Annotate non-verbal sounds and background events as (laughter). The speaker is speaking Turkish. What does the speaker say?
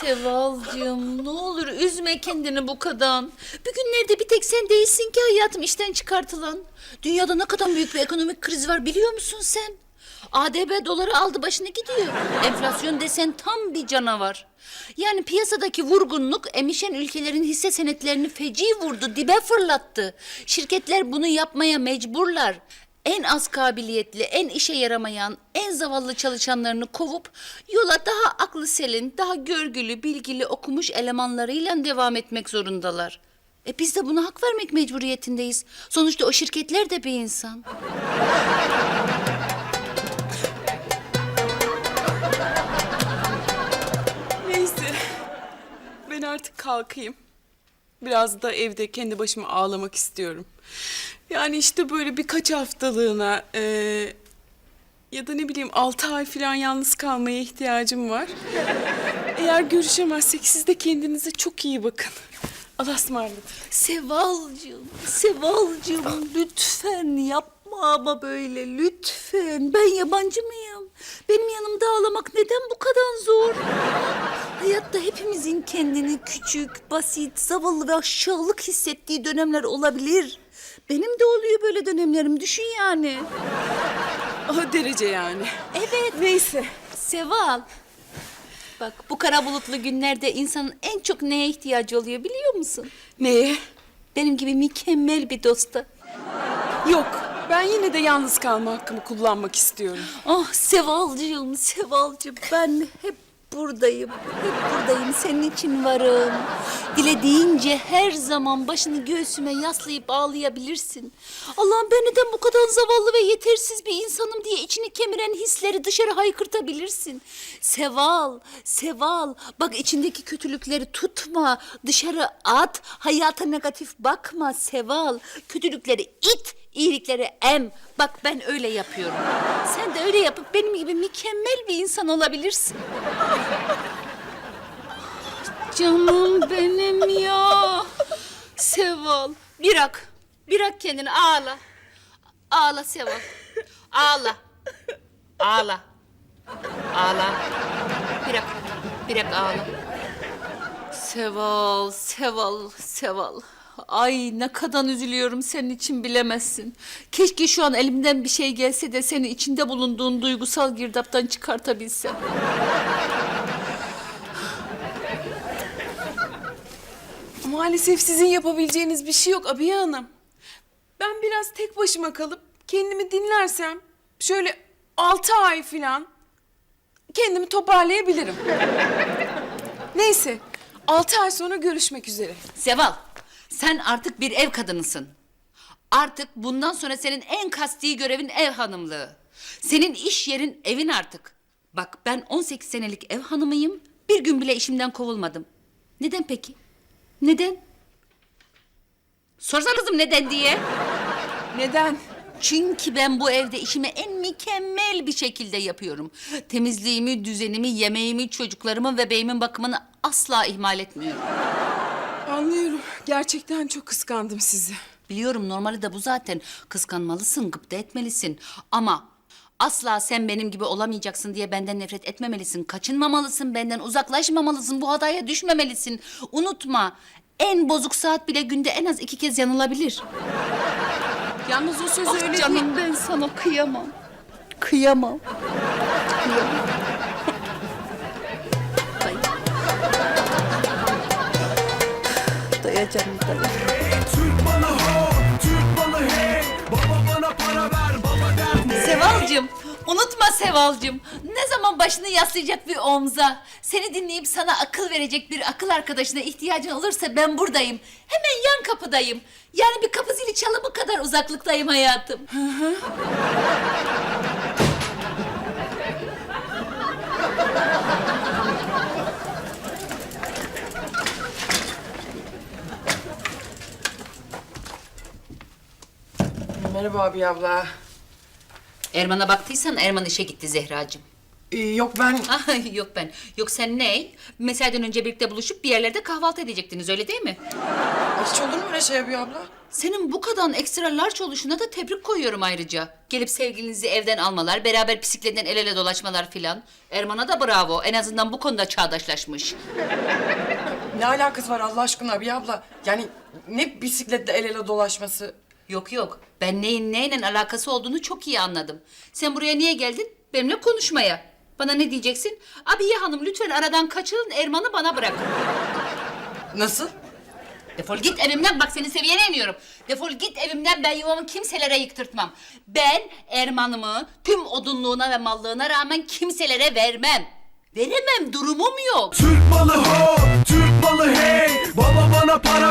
Sevalcığım ne olur üzme kendini bu kadar. Bugünlerde bir tek sen değilsin ki hayatım işten çıkartılan. Dünyada ne kadar büyük bir ekonomik kriz var biliyor musun sen? ADB doları aldı başını gidiyor. Enflasyon desen tam bir canavar. Yani piyasadaki vurgunluk emişen ülkelerin hisse senetlerini feci vurdu, dibe fırlattı. Şirketler bunu yapmaya mecburlar. En az kabiliyetli, en işe yaramayan, en zavallı çalışanlarını kovup yola daha aklı selin, daha görgülü, bilgili, okumuş elemanlarıyla devam etmek zorundalar. E biz de buna hak vermek mecburiyetindeyiz. Sonuçta o şirketler de bir insan. Neyse. Ben artık kalkayım. Biraz da evde kendi başıma ağlamak istiyorum. Yani işte böyle birkaç haftalığına e, ya da ne bileyim altı ay falan yalnız kalmaya ihtiyacım var. Eğer görüşemezsek siz de kendinize çok iyi bakın. Allah'a ısmarladık. Sevalcığım, Sevalcığım lütfen yapma ama böyle lütfen. Ben yabancı mıyım? Benim yanımda ağlamak neden bu kadar zor? Hepimizin kendini küçük, basit, zavallı ve aşağılık hissettiği dönemler olabilir. Benim de oluyor böyle dönemlerim düşün yani. O derece yani. Evet. Neyse. Seval. Bak bu kara bulutlu günlerde insanın en çok neye ihtiyacı oluyor biliyor musun? Neye? Benim gibi mükemmel bir dosta. Yok. Ben yine de yalnız kalma hakkımı kullanmak istiyorum. Ah Sevalcığım, Sevalcığım ben hep buradayım. Hep buradayım. Senin için varım. Dilediğince her zaman başını göğsüme yaslayıp ağlayabilirsin. Allah'ım ben neden bu kadar zavallı ve yetersiz bir insanım diye içini kemiren hisleri dışarı haykırtabilirsin. Seval, Seval. Bak içindeki kötülükleri tutma. Dışarı at. Hayata negatif bakma Seval. Kötülükleri it, iyilikleri em. Bak ben öyle yapıyorum. Sen de öyle yapıp benim gibi mükemmel bir insan olabilirsin. Canım benim ya. Seval. Bırak. Bırak kendini ağla. Ağla Seval. Ağla. Ağla. Ağla. Bırak. Bırak ağla. Seval, Seval, Seval. Ay ne kadar üzülüyorum senin için bilemezsin. Keşke şu an elimden bir şey gelse de seni içinde bulunduğun duygusal girdaptan çıkartabilsem. Maalesef sizin yapabileceğiniz bir şey yok Abiye Hanım. Ben biraz tek başıma kalıp kendimi dinlersem şöyle altı ay falan kendimi toparlayabilirim. Neyse altı ay sonra görüşmek üzere. Seval, sen artık bir ev kadınısın. Artık bundan sonra senin en kasti görevin ev hanımlığı. Senin iş yerin evin artık. Bak ben 18 senelik ev hanımıyım. Bir gün bile işimden kovulmadım. Neden peki? Neden? Sorsanızım neden diye. Neden? Çünkü ben bu evde işimi en mükemmel bir şekilde yapıyorum. Temizliğimi, düzenimi, yemeğimi, çocuklarımın ve beyimin bakımını asla ihmal etmiyorum. Gerçekten çok kıskandım sizi. Biliyorum normali de bu zaten. Kıskanmalısın, gıpta etmelisin. Ama asla sen benim gibi olamayacaksın diye benden nefret etmemelisin. Kaçınmamalısın, benden uzaklaşmamalısın, bu hataya düşmemelisin. Unutma, en bozuk saat bile günde en az iki kez yanılabilir. Yalnız o söz Ah öyle değil. canım ben sana kıyamam. Kıyamam. Kıyamam. Baba dert Sevalcığım, unutma Sevalcığım. Ne zaman başını yaslayacak bir omza, seni dinleyip sana akıl verecek bir akıl arkadaşına ihtiyacın olursa ben buradayım. Hemen yan kapıdayım. Yani bir kapı zili çalımı kadar uzaklıktayım hayatım. Merhaba abi abla. Erman'a baktıysan Erman işe gitti Zehracığım. Ee, yok ben... (laughs) Ah, yok ben. Yok sen ne? Mesaiden önce birlikte buluşup bir yerlerde kahvaltı edecektiniz öyle değil mi? Hiç olur mu öyle şey abi abla? Senin bu kadar ekstra large oluşuna da tebrik koyuyorum ayrıca. Gelip sevgilinizi evden almalar, beraber bisikletten el ele dolaşmalar filan. Erman'a da bravo. En azından bu konuda çağdaşlaşmış. Ne alakası var Allah aşkına abi abla? Yani ne bisikletle el ele dolaşması? Yok yok. Ben neyin neyle alakası olduğunu çok iyi anladım. Sen buraya niye geldin? Benimle konuşmaya. Bana ne diyeceksin? Abiye hanım lütfen aradan kaçılın Erman'ı bana bırakın. Nasıl? Defol git evimden bak senin seviyene iniyorum. Defol git evimden ben yuvamı kimselere yıktırtmam. Ben Erman'ımı tüm odunluğuna ve mallığına rağmen kimselere vermem. Veremem durumum yok. Türk malı ho, Türk malı hey. Baba bana para